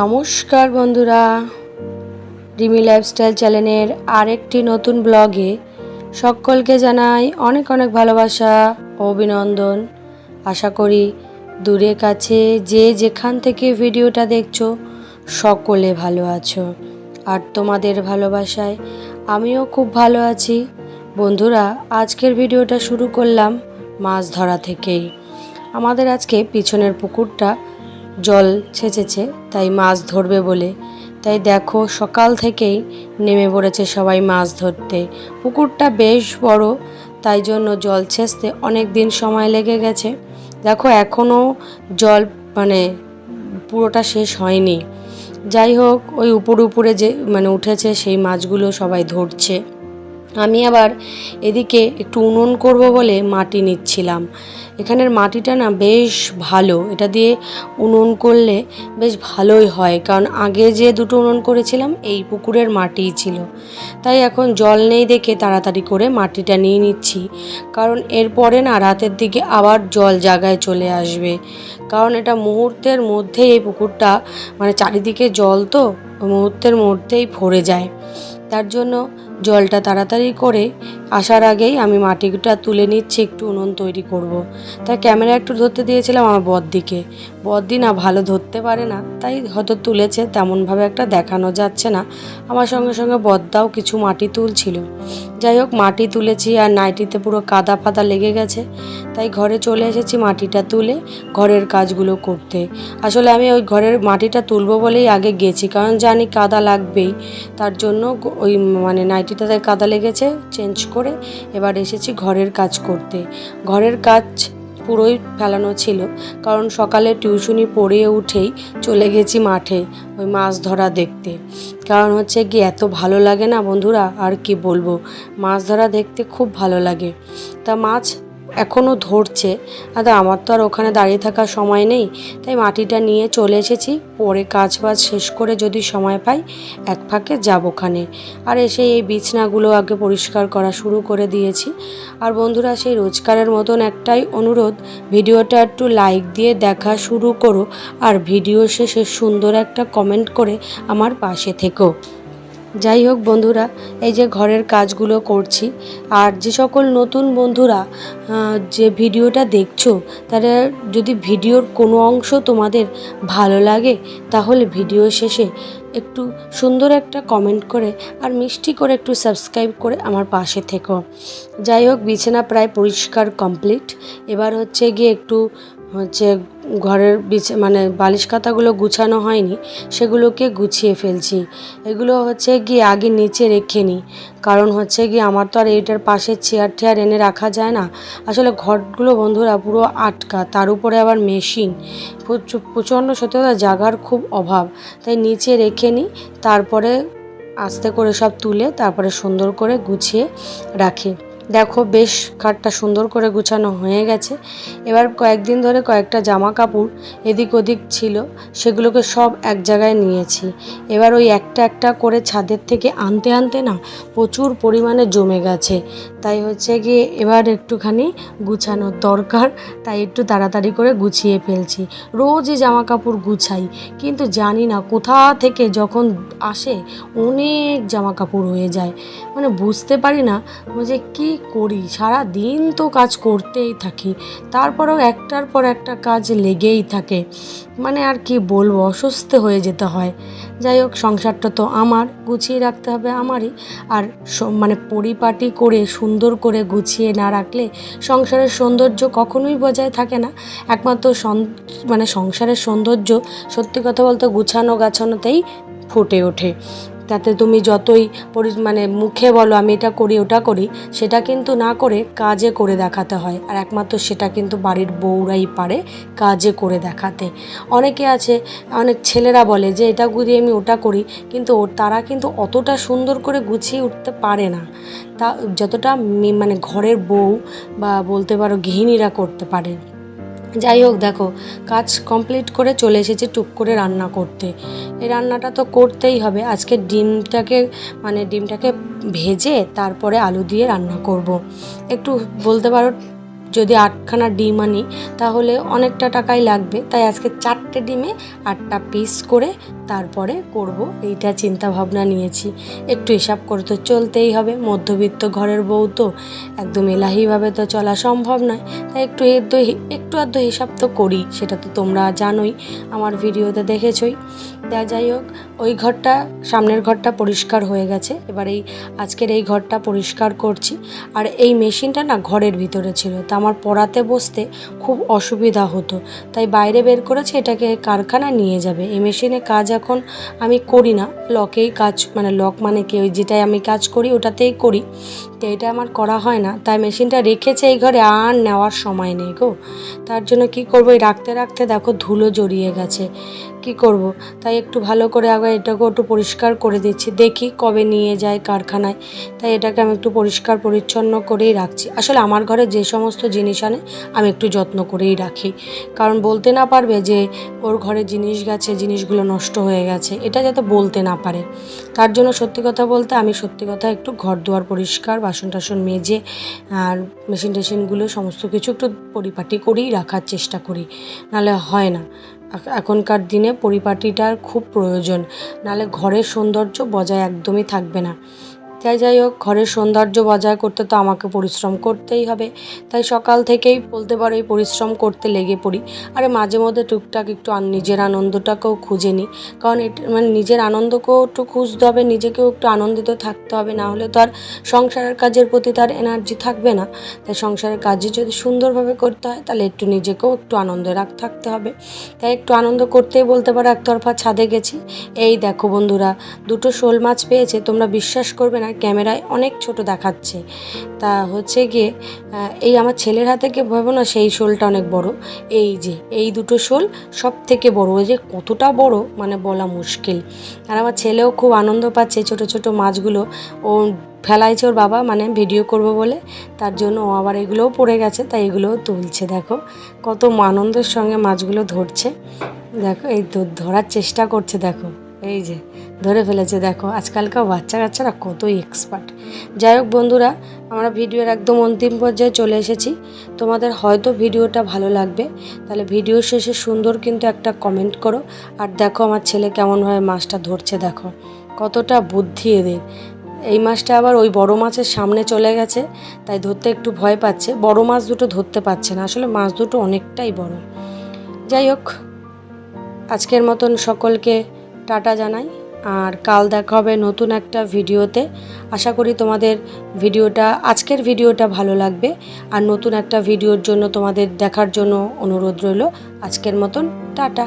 নমস্কার বন্ধুরা। রিমি লাইফস্টাইল চ্যানেলের আরেকটি নতুন ব্লগে সকলকে জানাই অনেক অনেক ভালোবাসা ও অভিনন্দন। আশা করি দূরে কাছে যে যেখান থেকে ভিডিওটা দেখছ, সকলে ভালো আছো। আর তোমাদের ভালোবাসায় আমিও খুব ভালো আছি। বন্ধুরা, আজকের ভিডিওটা শুরু করলাম মাছ ধরা থেকেই। আমাদের আজকে পিছনের পুকুরটা জল ছেঁচেছে, তাই মাছ ধরবে বলে। তাই দেখো, সকাল থেকেই নেমে পড়েছে সবাই মাছ ধরতে। পুকুরটা বেশ বড়, তাই জন্য জল ছেঁচতে অনেক দিন সময় লেগে গেছে। দেখো এখনও জল মানে পুরোটা শেষ হয়নি। যাই হোক, ওই উপর উপরে যে মানে উঠেছে, সেই মাছগুলো সবাই ধরছে। আমি আবার এদিকে একটু উনুন করব বলে মাটি নিচ্ছিলাম। এখানের মাটিটা না বেশ ভালো। এটা দিয়ে উনুন করলে বেশ ভালোই হয়। কারণ আগে যে দুটো উনুন করেছিলাম, এই পুকুরের মাটিই ছিল। তাই এখন জল নেই দেখে তাড়াতাড়ি করে মাটিটা নিয়ে নিচ্ছি। কারণ এরপরে না রাতের দিকে আবার জল জায়গায় চলে আসবে। কারণ এটা মুহূর্তের মধ্যেই এই পুকুরটা মানে চারিদিকে জল তো, মুহূর্তের মধ্যেই ভরে যায়। তার জন্য জলটা তাড়াতাড়ি করে আসার আগেই আমি মাটিটা তুলে নিচ্ছি, একটু উনুন তৈরি করব। তাই ক্যামেরা একটু ধরতে দিয়েছিলাম আমার বদ্দিকে। বদ্দি না ভালো ধরতে পারে না, তাই হয়তো তুলেছে, তেমনভাবে একটা দেখানো যাচ্ছে না। আমার সঙ্গে সঙ্গে বদ্দাও কিছু মাটি তুলছিল। যাই হোক, মাটি তুলেছি আর নাইটিতে পুরো কাদা ফাদা লেগে গেছে। তাই ঘরে চলে এসেছি মাটিটা তুলে, ঘরের কাজগুলো করতে। আসলে আমি ওই ঘরের মাটিটা তুলবো বলেই আগে গেছি, কারণ জানি কাদা লাগবেই। তার জন্য ওই মানে নাইটিটাতে কাদা লেগেছে, চেঞ্জ করে এবার এসেছি ঘরের কাজ করতে। ঘরের কাজ পুরোই ফেলানো ছিল, কারণ সকালে টিউশনি পড়ে উঠেই চলে গেছি মাঠে ওই মাছ ধরা দেখতে। কারণ হচ্ছে কি, এত ভালো লাগে না বন্ধুরা, আর কি বলব? মাছ ধরা দেখতে খুব ভালো লাগে। তা মাছ এখনও ধরছে। আদা, আমার তো আর ওখানে দাঁড়িয়ে থাকার সময় নেই। তাই মাটিটা নিয়ে চলে এসেছি। পরে কাজ বাজ শেষ করে যদি সময় পাই, এক ফাঁকে যাব ওখানে। আর এসে এই বিছনাগুলো আগে পরিষ্কার করা শুরু করে দিয়েছি। আর বন্ধুরা, সেই রোজকারের মতন একটাই অনুরোধ, ভিডিওটা একটু লাইক দিয়ে দেখা শুরু করো। আর ভিডিও শেষে সুন্দর একটা কমেন্ট করে আমার পাশে থেকো। যাই হোক বন্ধুরা, এই যে ঘরের কাজগুলো করছি, আর যে সকল নতুন বন্ধুরা যে ভিডিওটা দেখছ, তারা যদি ভিডিওর কোনো অংশ তোমাদের ভালো লাগে, তাহলে ভিডিও শেষে একটু সুন্দর একটা কমেন্ট করে আর মিষ্টি করে একটু সাবস্ক্রাইব করে আমার পাশে থেকো। যাই হোক, বিছানা প্রায় পরিষ্কার কমপ্লিট এবার হচ্ছে গিয়ে একটু হচ্ছে ঘরের বিছ মানে বালিশ খাতাগুলো গুছানো হয়নি, সেগুলোকে গুছিয়ে ফেলছি। এগুলো হচ্ছে গিয়ে আগে নিচে রেখে নিই। কারণ হচ্ছে গিয়ে আমার তো আর এইটার পাশে চেয়ার টেয়ার এনে রাখা যায় না। আসলে ঘরগুলো বন্ধুরা পুরো আটকা, তার উপরে আবার মেশিন প্রচণ্ড সত্যি কথা জাগার খুব অভাব। তাই নিচে রেখে নিই, তারপরে আস্তে করে সব তুলে তারপরে সুন্দর করে গুছিয়ে রাখি। দেখো বেশ খাটটা সুন্দর করে গুছানো হয়ে গেছে। এবার কয়েকদিন ধরে কয়েকটা জামা কাপড় এদিক ওদিক ছিল, সেগুলোকে সব এক জায়গায় নিয়েছি। এবার ওই একটা একটা করে ছাদের থেকে আনতে আনতে না প্রচুর পরিমাণে জমে গেছে। তাই হচ্ছে গিয়ে এবার একটুখানি গুছানোর দরকার, তাই একটু তাড়াতাড়ি করে গুছিয়ে ফেলছি। রোজই জামা কাপড় গুছাই, কিন্তু জানি না কোথা থেকে যখন আসে অনেক জামা কাপড় হয়ে যায়। মানে বুঝতে পারি না যে কি করি? সারা দিন তো কাজ করতেই থাকি, তারপরেও একটার পর একটা কাজ লেগেই থাকে। মানে আর কি বলব, অসুস্থ হয়ে যেতে হয়। যাই হোক, সংসারটা তো আমার, গুছিয়ে রাখতে হবে আমারই। আর মানে পরিপাটি করে সুন্দর করে গুছিয়ে না রাখলে সংসারের সৌন্দর্য কখনোই বজায় থাকে না। একমাত্র মানে সংসারের সৌন্দর্য সত্যি কথা বলতে গুছানো গাছানোতেই ফুটে ওঠে। তাতে তুমি যতই পরি মানে মুখে বলো, আমি এটা করি, ওটা করি, সেটা কিন্তু না করে কাজে করে দেখাতে হয়। আর একমাত্র সেটা কিন্তু বাড়ির বউরাই পারে কাজে করে দেখাতে। অনেকে আছে, অনেক ছেলেরা বলে যে, এটা করি আমি ওটা করি, কিন্তু তারা কিন্তু অতটা সুন্দর করে গুছিয়ে উঠতে পারে না। তা যতটা মানে ঘরের বউ বা বলতে পারো গৃহিণীরা করতে পারে। যাই হোক, দেখো, কাজ কমপ্লিট করে চলে এসেছি টুক করে রান্না করতে। এই রান্নাটা তো করতেই হবে। আজকে ডিমটাকে মানে ডিমটাকে ভেজে তারপরে আলু দিয়ে রান্না করব। একটু বলতে পারো, যদি আটখানা ডিম আনি, তাহলে অনেকটা টাকাই লাগবে। তাই আজকে চারটে ডিমে আটটা পিস করে তারপরে করব এইটা চিন্তা ভাবনা নিয়েছি। একটু হিসাব করে তো চলতেই হবে, মধ্যবিত্ত ঘরের বউ তো একদম এলাহিভাবে তো চলা সম্ভব নয়। তাই একটু একটু আধ হিসাব তো করি, সেটা তো তোমরা জানোই, আমার ভিডিওতে দেখেছই। তা যাই হোক, ওই ঘরটা, সামনের ঘরটা পরিষ্কার হয়ে গেছে। এবার এই, আজকের এই ঘরটা পরিষ্কার করছি। আর এই মেশিনটা না ঘরের ভিতরে ছিল, তা আমার পড়াতে বসতে খুব অসুবিধা হতো। তাই বাইরে বের করেছি, এটাকে কারখানা নিয়ে যাবে। এই মেশিনে কাজ এখন আমি করি না। লকেই কাজ মানে লক মানে কি? ওই যেটাই আমি কাজ করি, ওটাতেই করি। তো এটা আমার করা হয় না। তাই মেশিনটা রেখেছে এই ঘরে, আর নেওয়ার সময় নেই গো। তার জন্য কি করব? এই রাখতে রাখতে দেখো ধুলো জড়িয়ে গেছে। কি করব? তাই একটু ভালো করে আগে এটাকেও একটু পরিষ্কার করে দিচ্ছি। দেখি কবে নিয়ে যায় কারখানায়। তাই এটাকে আমি একটু পরিষ্কার পরিচ্ছন্ন করেই রাখছি। আসলে আমার ঘরে যে সমস্ত জিনিস আনে, আমি একটু যত্ন করেই রাখি। কারণ বলতে না পারবে যে ওর ঘরে জিনিস গেছে, জিনিসগুলো নষ্ট হয়ে গেছে। এটা যাতে বলতে না পারে। তার জন্য সত্যি কথা বলতে আমি সত্যি কথা একটু ঘর দুয়ার পরিষ্কার বাসন টাসন মেজে আর মেশিন টেশিনগুলো সমস্ত কিছু একটু পরিপাটি করেই রাখার চেষ্টা করি। নাহলে হয় না। এখনকার দিনে পরিপাটিটার খুব প্রয়োজন। নাহলে ঘরের সৌন্দর্য বজায় একদমই থাকবে না। তাই যাই হোক, ঘরের সৌন্দর্য বজায় করতে তো আমাকে পরিশ্রম করতেই হবে। তাই সকাল থেকেই বলতে পারো এই পরিশ্রম করতে লেগে পড়ি। আরে মাঝে মধ্যে টুকটাক একটু নিজের আনন্দটাকেও খুঁজে নিই। কারণ এটা মানে নিজের আনন্দকেও একটু খুঁজতে হবে, নিজেকেও একটু আনন্দিত থাকতে হবে। না হলে তো আর সংসারের কাজের প্রতি তার এনার্জি থাকবে না। তাই সংসারের কাজে যদি সুন্দরভাবে করতে হয়, তাহলে একটু নিজেকেও একটু আনন্দে রাখ থাকতে হবে। তাই একটু আনন্দ করতেই বলতে পারো, একতরফা ছাদে গেছি। এই দেখো বন্ধুরা, দুটো শোল মাছ পেয়েছে, তোমরা বিশ্বাস করবে না ক্যামেরায় অনেক ছোট দেখাচ্ছে। তা হচ্ছে গিয়ে এই আমার ছেলের হাতে গিয়ে ভাবো না, সেই শোলটা অনেক বড়। এই যে, এই দুটো শোল সব থেকে বড়। ওই যে কতটা বড় মানে বলা মুশকিল। আর আমার ছেলেও খুব আনন্দ পাচ্ছে ছোট ছোট মাছগুলো। ও ফেলাইছে ওর বাবা মানে ভিডিও করব বলে। তার জন্য ও আবার এগুলোও পড়ে গেছে, তাই এগুলোও তুলছে। দেখো, কত আনন্দের সঙ্গে মাছগুলো ধরছে। দেখো, এই ধরার চেষ্টা করছে, দেখো। এই যে, ধরে ফেলেছে, দেখো, আজকালকার বাচ্চা কাচ্চারা কতই এক্সপার্ট যাই হোক বন্ধুরা, আমরা ভিডিওর একদম অন্তিম পর্যায়ে চলে এসেছি। তোমাদের হয়তো ভিডিওটা ভালো লাগবে, তাহলে ভিডিও শেষে সুন্দর কিন্তু একটা কমেন্ট করো। আর দেখো আমার ছেলে কেমনভাবে মাছটা ধরছে, দেখো, কতটা বুদ্ধি এদের। এই মাছটা আবার ওই বড় মাছের সামনে চলে গেছে, তাই ধরতে একটু ভয় পাচ্ছে। বড় মাছ দুটো ধরতে পারছে না, আসলে মাছ দুটো অনেকটাই বড়। যাই হোক, আজকের মতন সকলকে টাটা জানাই। আর কাল দেখা হবে নতুন একটা ভিডিওতে। আশা করি তোমাদের ভিডিওটা, আজকের ভিডিওটা ভালো লাগবে। আর নতুন একটা ভিডিওর জন্য তোমাদের দেখার জন্য অনুরোধ রইল। আজকের মতন, টাটা।